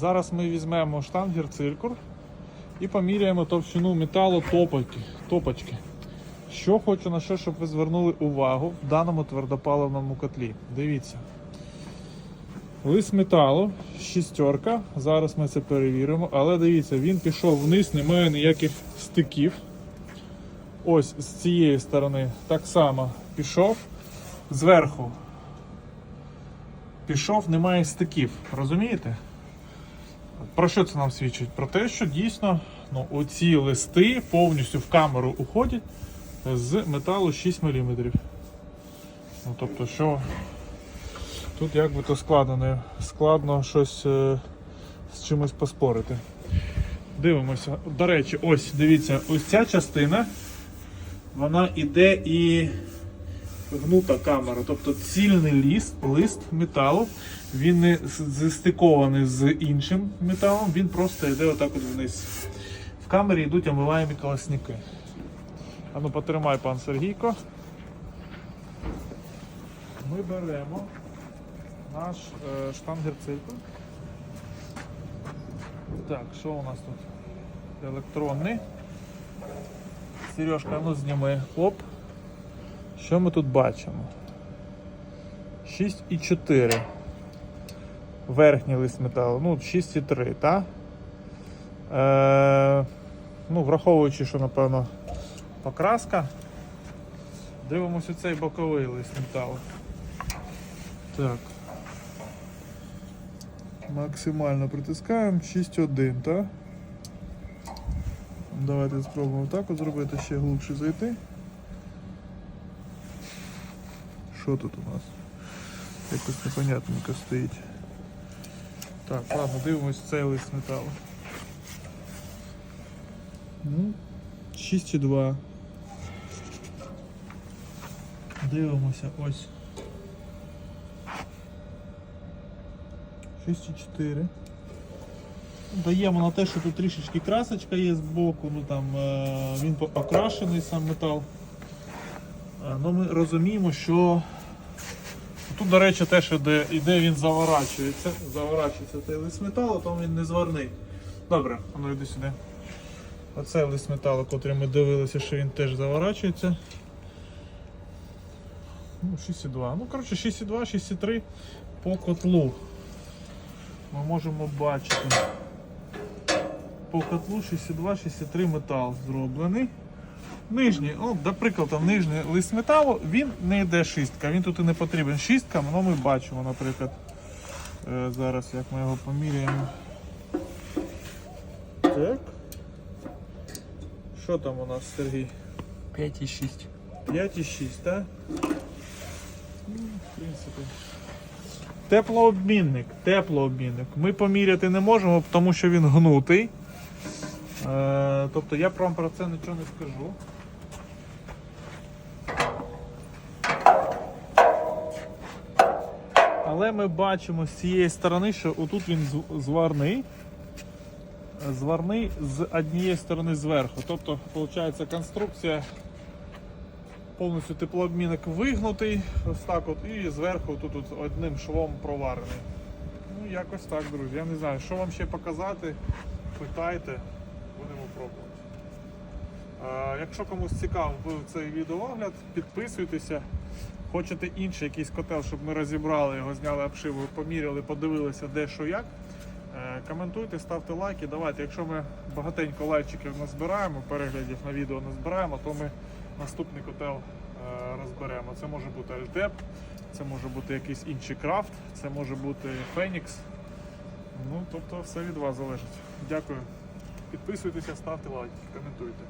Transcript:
Зараз ми візьмемо штангер циркур і поміряємо товщину металу топочки. топочки. Що хочу на що, щоб ви звернули увагу в даному твердопаливному котлі. Дивіться. Лист металу, шістерка. Зараз ми це перевіримо. Але дивіться, він пішов вниз, немає ніяких стиків. Ось з цієї сторони так само пішов. Зверху пішов, немає стиків. Розумієте? Про що це нам свідчить? Про те, що дійсно ну, оці листи повністю в камеру уходять з металу 6 мм. Ну, тобто, що тут як би то складно, складно щось е, з чимось поспорити. Дивимося. До речі, ось дивіться, ось ця частина, вона іде і гнута камера, тобто цільний лист, лист металу, він не з- застикований з іншим металом, він просто йде отак от вниз. В камері йдуть омиваємі колосники. А ну потримай, пан Сергійко. Ми беремо наш е, штангер циркуль. Так, що у нас тут? Електронний. Сережка, ну зніми. Оп. Що ми тут бачимо? 6,4. Верхній лист металу. Ну, 6,3, так? Е, ну, враховуючи, що, напевно, покраска. Дивимося цей боковий лист металу. Так. Максимально притискаємо 6,1, так? Давайте спробуємо так зробити, ще глибше зайти. Що тут у нас? Якось непонятненько стоїть. Так, ладно, дивимось цей лист металу. Ну, 6,2. Дивимося ось. 6,4. Даємо на те, що тут трішечки красочка є з боку, ну там е, він по- окрашений сам метал. Е, Ну, ми розуміємо, що тут, до речі, теж іде, іде він заворачується. Заворачується цей лист металу, то він не зварний. Добре, а ну йди сюди. Оцей лист металу, котрий ми дивилися, що він теж заворачується. Ну, 6,2. Ну, коротше, 6,2, 6,3 по котлу. Ми можемо бачити. По котлу 6,2, 6,3 метал зроблений. Нижній, ну, наприклад, там нижній лист металу, він не йде шістка, він тут і не потрібен шістка, але ми бачимо, наприклад, е, зараз як ми його поміряємо. Так. Що там у нас, Сергій? 5,6. 5,6, так? Ну, в принципі. Теплообмінник. Теплообмінник. Ми поміряти не можемо, тому що він гнутий. Е, тобто я вам про це нічого не скажу. Але ми бачимо з цієї сторони, що отут він зварний. Зварний з однієї сторони зверху. Тобто, виходить, конструкція повністю теплообмінник вигнутий, ось так от, і зверху тут от одним швом проварений. Ну, якось так, друзі. Я не знаю, що вам ще показати, питайте, якщо комусь цікав був цей відеоогляд, підписуйтеся. Хочете інший якийсь котел, щоб ми розібрали його, зняли обшиву, поміряли, подивилися де що як. Е, Коментуйте, ставте лайки. Давайте, якщо ми багатенько лайчиків назбираємо, переглядів на відео назбираємо, то ми наступний котел е, розберемо. Це може бути Альтеп, це може бути якийсь інший крафт, це може бути Фенікс. Ну, тобто все від вас залежить. Дякую. Підписуйтеся, ставте лайки, коментуйте.